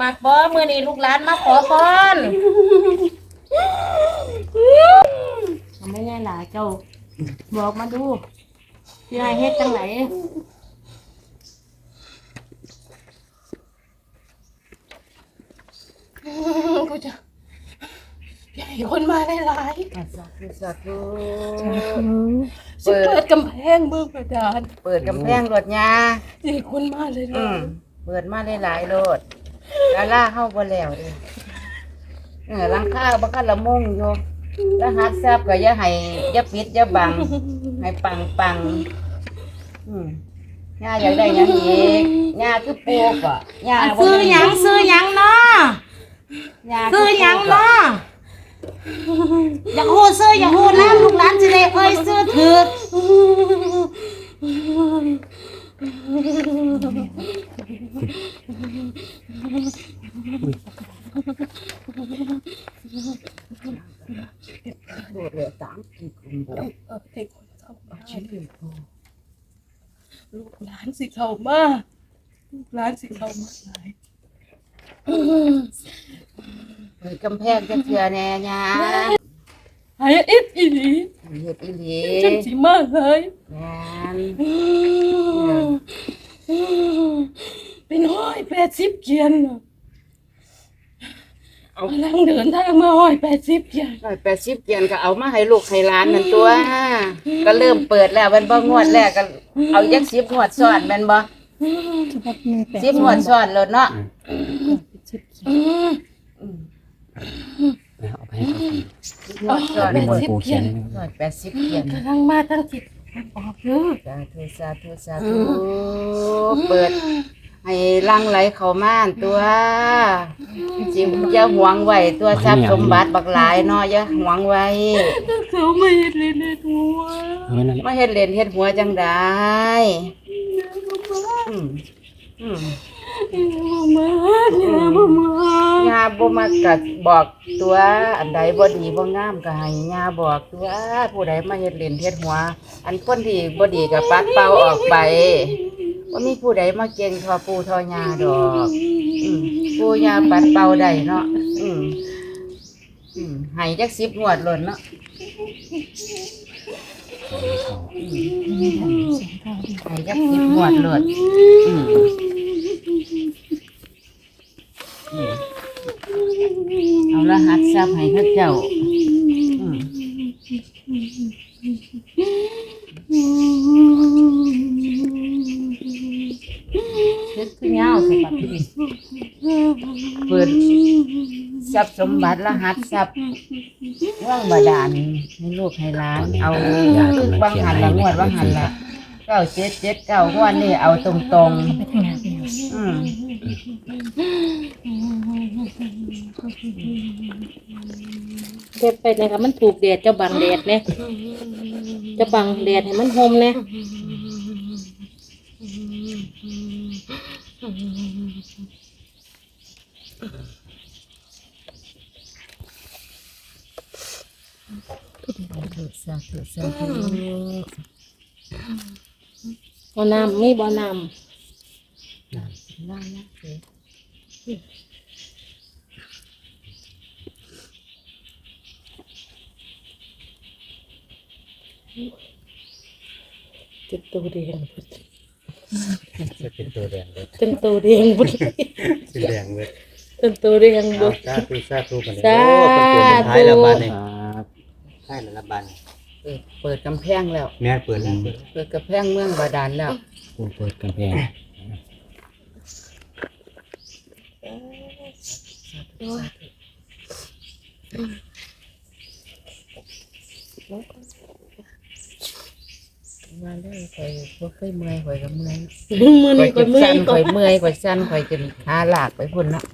มักบ่มื้อนี้ลูกหลานมาขอพรทำไม่ได้หลาเจ้า บอกมาดูที่ให้เฮ็ดจังไหนกูจะใหญ่คนมาได้หลายสาธุสาธุสิเปิดกำแพงเมืองประดาน เปิดกำแพงรถยาใหญ่คนมาเลยอืนะม เปิดมาได้หลายรถดาล่าเข้าบ่แล้วเดิเออหลังคาบ่คันละมุงอยู่แล้วฮัดแซบก็อย่าให้อย่าปิดอย่าบัง ให้ปังปังอืมย่าอยากได้หยังอีกย่าคือปูกอะย่าบ่ซื้อหยังซื้อหยังเนาะย่าซื้อหยังเนาะอยากฮู้ซื้ออยากฮู้น้ำลูกหลานสิได้เอ้ยซื้อถือ โดดเลยตามกี่คุมบ่เออเด็กคนเข้ามาลูกหลานสิเข้ามาลูก หลานสิเข้ามาหลายเปิดกำแพงจักเทื่อแน่ย่าหายอิดอีหลีเฮ็ดอีหลีจังสิมาเลยงานเป็นห้อยแปดสิบเกียนน่ะกำลังเดินทางมาห้อยแปดสิบเกียนร้อยแปดสิบเกียนก็เอามาให้ลูกให้หลานนั่นตัว ก็เริ่มเปิดแล้วมันบ่งวดแรกก็เอายักสิบงวดซ้อนแม่นบ่สิบงวดซ้อนแล้วเนาะอืมเอาไปให้เขากิน สิบงวดซ้อนไม่หมบอดลปูเขียนร้อยแปดสิบเกียนกำลังมาทั้งจิตออกเด้อสาธุสาธุสาธุเปิด ให้ลังไหลเข้ามาอั่นตัวจิมอย่าหวงไว้ตัวทรัพย์สมบัติบักหลายเนาะอย่าหวงไว้เขาไม่เห็นเลยในหัวเอาไว้นั่นแหละมาเฮ็ดเล่นเฮ็ดหัวจังได้อืมอืมมาเนี่ยมามาย่า บ่มักก็บอกตัวอันใดบ่ดีบ่งามก็ให้ย่าบอกตัวผู้ใดมาเฮ็ดเล่นเฮ็ดหัว อันคนที่บ่ดีก็ปัดเป่าออกไปบ่ามีผู้ใดมาเก่งทอปูทอย่าดอกอืมปู่ย่าปัดเป่าได้เนาะอืมอืมให้จัก10งวดหล่นเนาะให้จัก10งวดหล่นอืมอืม เอารหัสทรัพย์ให้เขาเจ้าอืมเฮ็ดคือยาวสิบัดนี้เปิดทรัพย์สมบัติรหัสทรัพย์ว่างบาดาลให้ลูกให้หล้าน เอาบางหันละงวดบางหันละ เก้าเจ็ดเจ็ดเก้างวดนี่เอาตรงตรงๆอืมเฮ็ดไปนะครับมันถูกแดดเจ้าบังแดดเนี่ยเจะบังแดดให้มันห่มเนี่ยสาธุสาธุ บ่น้ำมีบ่น้นั่นนะสิำเป็นตัวแดงหมดจะเป็นตัวแดงเลยเป็นตัวแดงหมดสีแดงเลยเป็นตัวแดงหมเอาดซาตูซาตูกันเลยสาธุโอ้เป็นตัวสุดท้ายแล้วบ้านนี่ใช่แล้วบ้านนี่ เออเปิดกำแพงแล้ว แม่เปิดแล้วเปิดเปิดกำแพงเมืองบาดาลแล้ว ปูเปิดกำแพงมาเลยข่อยบ่เคยเมื่อยข่อยก็เมื่อยมือนี่ก็มือสั่นก็ข่อยเมื่อยข่อยสั่นข่อยจนหาหลากไปพุ่นเนาะ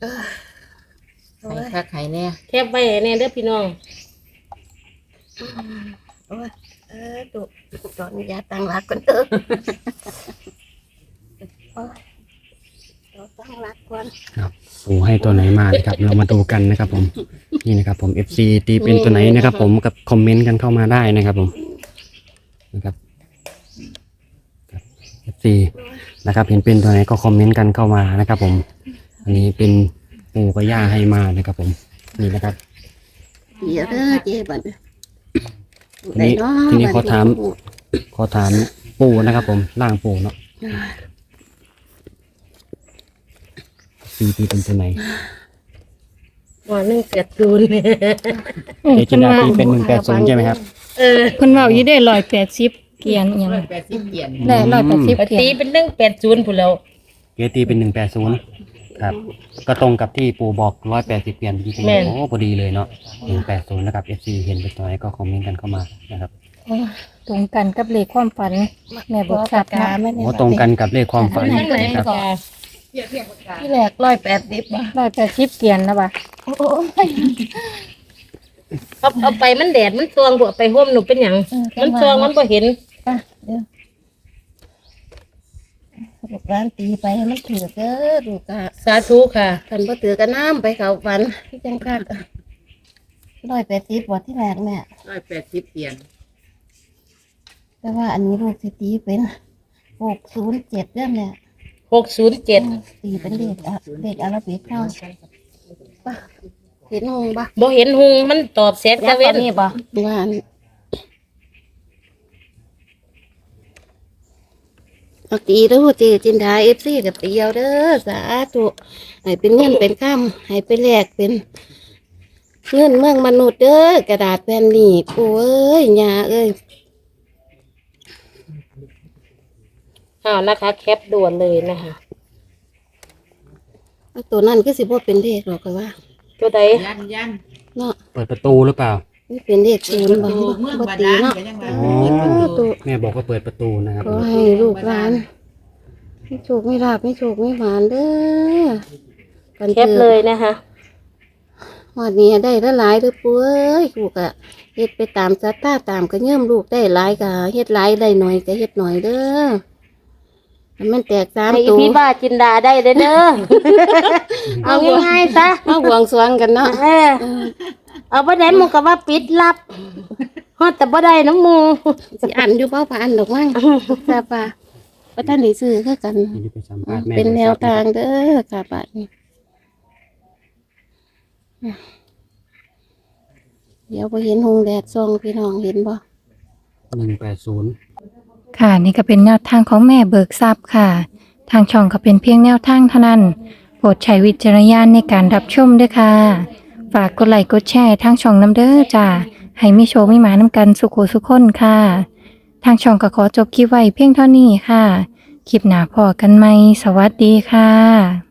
ให้คักให้แน่แคบไว้ให้แน่เด้อพี่น้องเออตุตอนยาตั้งรักก่อนเด้อเราตั้งรักก่อนครับปูให้ตัวไหนมานะครับ เรามาดูกันนะครับ ผม นี่นะครับ ผม FC ตีเป็นตัวไหนนะครับ ผมกับคอมเมนต์กันเข้ามาได้นะครับ ผมนะครับเอฟซีนะครับ เห็นเป็นตัวไหนก็คอมเมนต์กันเข้ามานะครับ ผม อันนี้เป็นปู่กับย่าให้มานะครับผม นี่นะครับ เดี๋ยวเด้อเจ๊บัดทีนี้ทีนี้ขอถาม ขอถามปู่นะครับ ผมร่างปู่เนาะซีตีเป็นตัวไหนว่าหนึ่งแปดศูนย์เจจินดาตีเป็นหนึ่งแปดศูนย์ใช่ไหมครับ เออเพิ่นเว้าอยู่ได้ร้อยแปดสิบเกียนอหย่างร้อยแปดสิบเหรียญได้ร้อยแปดสิบเกียตีนเป็นหนึ่งแปดศูนย์ผู้นแล้วเจตีเป็นหนึ่งแปดศูนย์ ครับ ก็ตรงกับที่ปู่บอกร้อยแปดสิบเปลี่ยนจริงแม่น ๆโอ้พอดีเลยเนาะหนึ่งแปดศูนย์นะครับเอฟซีเห็นเป็นตัวไหนก็คอมเมนต์กันเข้ามานะครับตรงกันกับเลขความฝัน แม่บอกสัตว์นะโอ้ตรงกันกับเลขความฝันนะครับที่แรกร้อยแปดสิบบ่ร้อยแปดสิบเกียนนะบ่ะโอ้ยเอาเอาไปมันแดดมันตวงบ่เอาไปห่มหนูเป็นหยังมันตวงมันบ่เห็นป่ะเดี๋ยว ลูกร้านตีไปให้มันถือเด้อลูกอะสาธุค่ะกันบ่ถือกันน้ำไปเขาฝันที่จังคักร้อยแปดสิบบ่ที่แรกแม่ร้อยแปดสิบเหรียญแต่ว่าอันนี้ลูกสิตีเป็นหกศูนย์เจ็ดเรื่องเนี่ยหกศูนย์เจ็ดตีเป็นเลขอะเลขอาราบิกเข้าป่ะเห็นงงป่ะบ่เห็นหุงมันตอบแสกตะเวนนี่ป่ะว่าอัน เอาตีเด้อเจจินดาเอฟซีกับตีเอาเด้อสาธุให้เป็นเงินเป็นข้ามให้ไปแลกเป็นเงินเมืองมนุษย์เด้อกระดาษแผ่นนี้โอ้ยยาเอ้ยอ้าวนะคะ แคปด่วนเลยนะคะเอาตัวนั้นก็สิบ่เป็นเลขหรอกก็ว่า ตัวใดยันยันเนาะเปิดประตูหรือเปล่า นี่เป็นเลขศูนย์บ่ตูเมืองบ่บาตีดาลเนาะก็ยังว่าอ๋อเปิดประตู แม่บอกว่าเปิดประตูนะครับขอให้ลูกหลานไม่โชคไม่ลาบไม่โชคไม่หวานเด้อกันแคปเลยนะคะวันนี้ได้ละหลายเด้อปุ้ยลูกอะเฮ็ดไปตามสัตตาตามก็เยิ่มลูกได้หลายก็เฮ็ดหลายได้หน่อยก็เฮ็ดหน่อยเด้อให้มันแตกสามให้อีตัวพี่บ้าจินดาได้เด้อเด้อ เอาง่ายๆซะ เอาบวงสรวงกันเนาะเออเอาบ่ได้หมึงก็ว่าปิดลับฮอดแต่บ่ได้น้ำหมูสิอันอยู่เปล่าผ่านดอกมั้งทราบป่ะว่าท่านได้ซื้อคือกันเดี๋ยวไปสัมภาษณ์แม่เป็นแนวทางเด้อค่ะบาดนี้เดี๋ยวพอเห็นหงแดดซองพี่น้องเห็นบ่หนึ่งแปดศูนย์ ค่ะนี่ก็เป็นแนวทางของแม่เบิกทรัพย์ค่ะ ทางช่องก็เป็นเพียงแนวทางเท่านั้น โปรดใช้วิจารณญาณในการรับชมด้วยค่ะ ฝากกดไลค์กดแชร์ทางช่องน้ำเด้อจ้าให้มีโชคมีหมาน้ำกันสุขสุขคนค่ะ ทางช่องก็ขอจบคลิปไว้เพียงเท่านี้ค่ะ คลิปหน้าพอกันไหมสวัสดีค่ะ